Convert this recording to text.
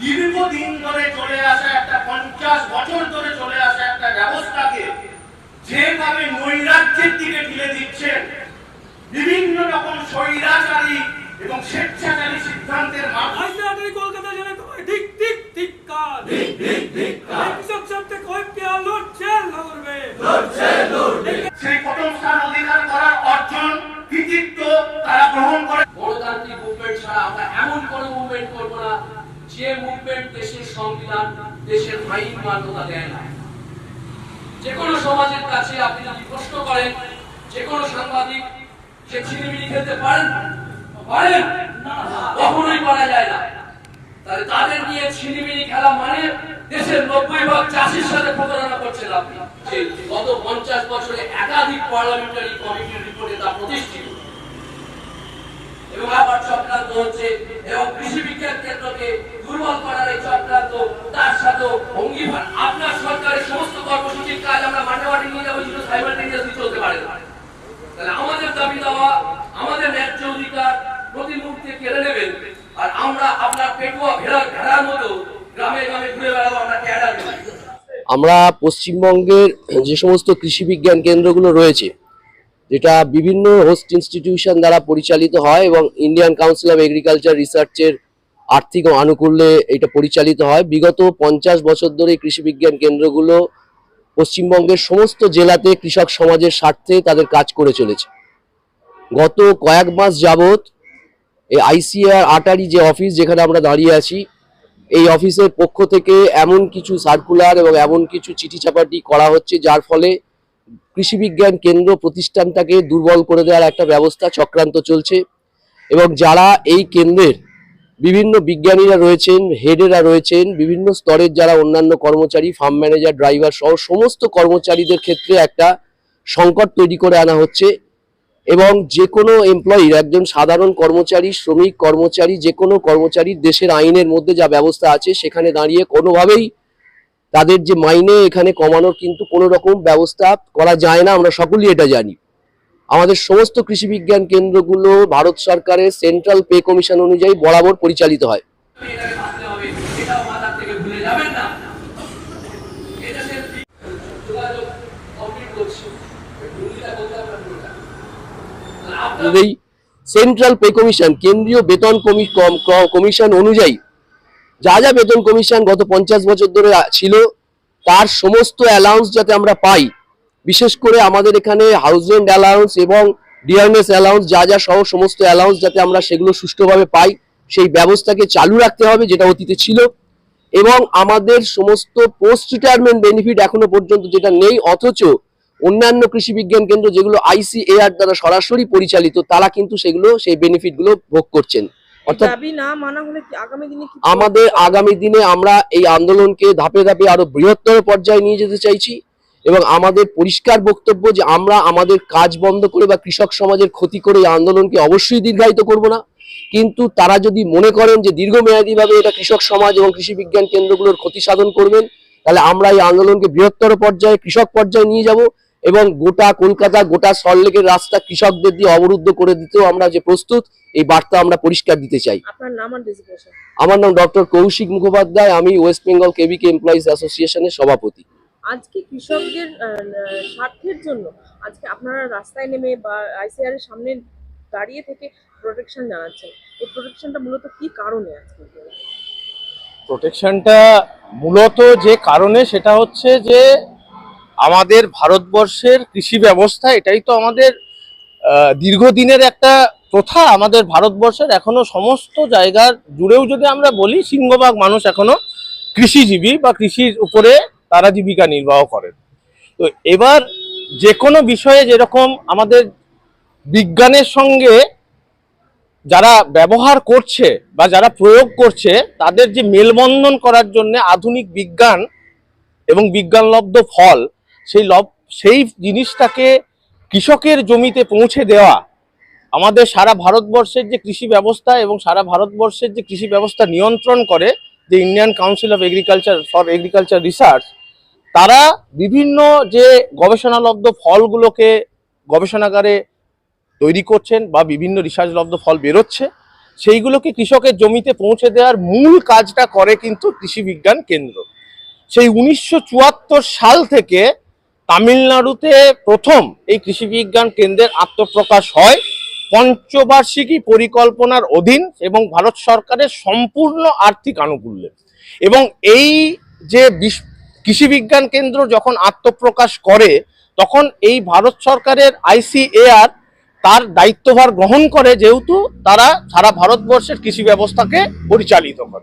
দীর্ঘদিন ধরে চলে আসা একটা পঞ্চাশ বছর ধরে চলে আসা একটা ব্যবস্থাকে যেভাবে নৈরাজ্যের দিকে ঠেলে দিচ্ছেন, বিভিন্ন রকম স্বৈরাচারী মান্যতা দেয় না যে কোনো সমাজের কাছে আপনি যদি প্রশ্ন করেন, যে কোনো সাংবাদিক, সে ছিনিমিনি খেলতে পারেন? পারেন কখনোই পারা যায় না। তাহলে তাদের নিয়ে ছিনিমিনি খেলা মানে দেশের নব্বই ভাগ চাষির সাথে প্রতারণা করছেন আপনি। যে গত পঞ্চাশ বছরে একাধিক পার্লামেন্টারি কমিটির রিপোর্টে তা প্রতিষ্ঠিত। এবং আবার এবং কৃষি বিজ্ঞান কেন্দ্রকে করার এই চক্রান্ত, তার সাথেও অঙ্গীকার আপনার সরকারের সমস্ত কর্মসূচির কাজ আমরা মাঠে মাঠে নিয়ে যাব চলতে পারে তাহলে আমাদের দাবি দেওয়া, আমাদের ন্যায্য অধিকার কেড়ে নেবেন। আর আমরা আপনার পেটুয়া ভেড়ার মতো গ্রামে গ্রামে ঘুরে বেড়াবো, আমরা ক্যাডার আমরা পশ্চিমবঙ্গের যে সমস্ত কৃষি বিজ্ঞান কেন্দ্রগুলো রয়েছে, যেটা বিভিন্ন হোস্ট ইনস্টিটিউশন দ্বারা পরিচালিত হয় এবং ইন্ডিয়ান কাউন্সিল অফ এগ্রিকালচার রিসার্চের আর্থিক আনুকূল্যে এটা পরিচালিত হয়। বিগত পঞ্চাশ বছর ধরে কৃষি বিজ্ঞান কেন্দ্রগুলো পশ্চিমবঙ্গের সমস্ত জেলাতে কৃষক সমাজের স্বার্থে তাদের কাজ করে চলেছে। গত কয়েক মাস যাবত এই আইসিআর আটারি যে অফিস যেখানে আমরা দাঁড়িয়ে আছি, এই অফিসের পক্ষ থেকে এমন কিছু সার্কুলার এবং এমন কিছু চিঠি চাপাটি করা হচ্ছে, যার ফলে কৃষি বিজ্ঞান কেন্দ্র প্রতিষ্ঠানটাকে দুর্বল করে দেওয়ার একটা ব্যবস্থা চক্রান্ত চলছে এবং যারা এই কেন্দ্রের বিভিন্ন বিজ্ঞানীরা রয়েছেন, হেডেরা রয়েছেন, বিভিন্ন স্তরের যারা অন্যান্য কর্মচারী ফার্ম ম্যানেজার ড্রাইভার সহ সমস্ত কর্মচারীদের ক্ষেত্রে একটা সংকট তৈরি করে আনা হচ্ছে এবং যে কোনো এমপ্লয়ির একজন সাধারণ কর্মচারী, শ্রমিক কর্মচারী যে কোনো কর্মচারী দেশের আইনের মধ্যে যা ব্যবস্থা আছে সেখানে দাঁড়িয়ে কোনোভাবেই তাদের যে মাইনে এখানে কমানোর কিন্তু কোনো রকম ব্যবস্থা করা যায় না, আমরা সকলেই এটা জানি। আমাদের সমস্ত কৃষি বিজ্ঞান কেন্দ্রগুলো ভারত সরকারের সেন্ট্রাল পে কমিশন অনুযায়ী বরাবর পরিচালিত হয়। সেন্ট্রাল পে কমিশন কেন্দ্রীয় বেতন কমিশন অনুযায়ী যা যা বেতন কমিশন গত পঞ্চাশ বছর ধরে ছিল, তার সমস্ত অ্যালাউন্স যাতে আমরা পাই বিশেষ করে আমাদের এখানে হাউস রেন্ট অ্যালাউন্স এবং ডিআরএস অ্যালাউন্স যা যা সহ সমস্ত অ্যালাউন্স যাতে আমরা সেগুলো সুষ্ঠুভাবে পাই সেই ব্যবস্থাকে চালু রাখতে হবে যেটা অতীতে ছিল। এবং আমাদের সমস্ত পোস্ট রিটায়ারমেন্ট বেনিফিট এখনও পর্যন্ত যেটা নেই অথচ অন্যান্য কৃষি বিজ্ঞান কেন্দ্র যেগুলো আইসিএআর দ্বারা সরাসরি পরিচালিত তারা কিন্তু সেগুলো সেই বেনিফিটগুলো ভোগ করছেন। অর্থাৎ আমাদের আগামী দিনে আমরা এই আন্দোলনকে ধাপে ধাপে আরও বৃহত্তর পর্যায়ে নিয়ে যেতে চাইছি। এবং আমাদের পরিষ্কার বক্তব্য যে আমরা আমাদের কাজ বন্ধ করে বা কৃষক সমাজের ক্ষতি করে এই আন্দোলনকে অবশ্যই দীর্ঘায়িত করব না। কিন্তু তারা যদি মনে করেন যে দীর্ঘমেয়াদীভাবে এটা কৃষক সমাজ এবং কৃষি বিজ্ঞান কেন্দ্রগুলোর ক্ষতি সাধন করবেন তাহলে আমরা এই আন্দোলনকে বৃহত্তর পর্যায়ে কৃষক পর্যায়ে নিয়ে যাব এবং গোটা কলকাতা গোটা সল্টলেকের রাস্তা কৃষকদের দিয়ে অবরুদ্ধ করে দিতেও আমরা যে প্রস্তুত এই বার্তা আমরা পরিষ্কার দিতে চাই। আমার নাম ডক্টর কৌশিক মুখোপাধ্যায় আমি ওয়েস্ট বেঙ্গল কেবিকে এমপ্লয়িজ অ্যাসোসিয়েশনের সভাপতি। আজকে কৃষকদের স্বার্থের জন্য আজকে আপনারা রাস্তায় নেমে বা আইসিআর এর সামনে দাঁড়িয়ে থেকে প্রোটেকশন জানাচ্ছেন। এই প্রোটেকশনটা মূলত কি কারণে আজকে? প্রোটেকশনটা মূলত যে কারণে সেটা হচ্ছে যে আমাদের ভারতবর্ষের কৃষি ব্যবস্থা এটাই তো আমাদের দীর্ঘদিনের একটা প্রথা। আমাদের ভারতবর্ষের এখনও সমস্ত জায়গার জুড়েও যদি আমরা বলি, সিংহভাগ মানুষ এখনও কৃষিজীবী বা কৃষির উপরে তারা জীবিকা নির্বাহ করেন। তো এবার যে কোনো বিষয়ে যেরকম আমাদের বিজ্ঞানের সঙ্গে যারা ব্যবহার করছে বা যারা প্রয়োগ করছে, তাদের যে মেলবন্ধন করার জন্য আধুনিক বিজ্ঞান এবং বিজ্ঞানলব্ধ ফল, সেই লব, সেই জিনিসটাকে কৃষকের জমিতে পৌঁছে দেওয়া, আমাদের সারা ভারতবর্ষের যে কৃষি ব্যবস্থা এবং সারা ভারতবর্ষের যে কৃষি ব্যবস্থা নিয়ন্ত্রণ করে, যে Indian council of agriculture, for agriculture research তারা বিভিন্ন যে গবেষণালব্ধ ফলগুলোকে গবেষণাগারে তৈরি করছেন বা বিভিন্ন রিসার্চলব্ধ ফল বেরোচ্ছে, সেইগুলোকে কৃষকের জমিতে পৌঁছে দেওয়ার মূল কাজটা করে কিন্তু কৃষি বিজ্ঞান কেন্দ্র। সেই উনিশশো চুয়াত্তর সাল থেকে তামিলনাড়ুতে প্রথম এই কৃষি বিজ্ঞান কেন্দ্রের আত্মপ্রকাশ হয় পঞ্চবার্ষিকী পরিকল্পনার অধীন এবং ভারত সরকারের সম্পূর্ণ আর্থিক আনুকূল্যে। এবং এই যে কৃষি বিজ্ঞান কেন্দ্র যখন আত্মপ্রকাশ করে, তখন এই ভারত সরকারের আইসিএআর তার দায়িত্বভার গ্রহণ করে, যেহেতু তারা সারা ভারতবর্ষের কৃষি ব্যবস্থাকে পরিচালিত করে।